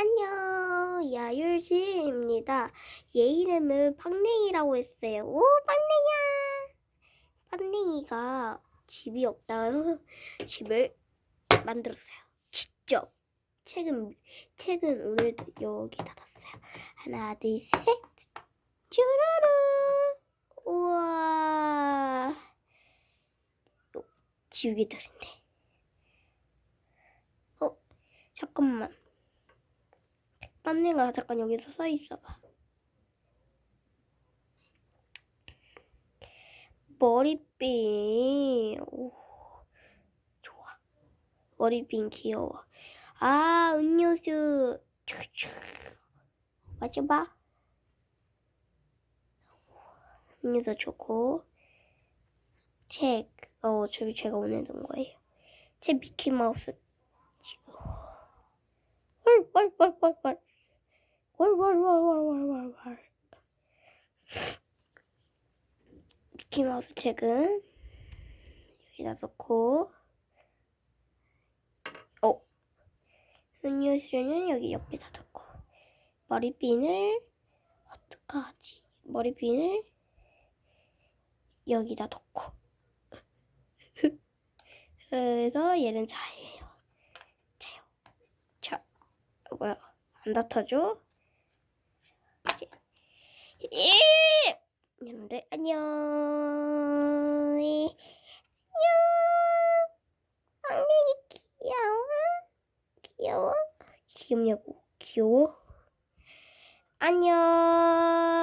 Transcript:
안녕, 야율지입니다. 얘 이름을 빵냉이라고 했어요. 오, 빵냉이야! 빵냉이가 집이 없다고 집을 만들었어요. 직접. 책은, 책은 오늘 여기 닫았어요. 하나, 둘, 셋. 쭈루루. 우와. 요, 지우개들인데. 어, 잠깐만. 빤내가 잠깐 여기서 서 있어봐. 머리핀. 오, 좋아. 머리핀 귀여워. 아, 음료수. 마셔봐. 음료수 좋고. 책. 어, 저기 제가 오늘 둔 거예요. 책 미키마우스. 뻘뻘뻘뻘뻘. 월월월월월월월. 미키마우스 책은 여기다 놓고, 어, 음료수는 여기 옆에다 놓고, 머리핀을 어떡하지? 머리핀을 여기다 놓고. 그래서 얘는 자예요. 자요. 자, 어, 뭐야? 안 닫혀줘? 예! 이런데 안녕. 안녕. 엉덩이 귀여워. 귀여워. 귀엽냐고. 귀여워. 안녕.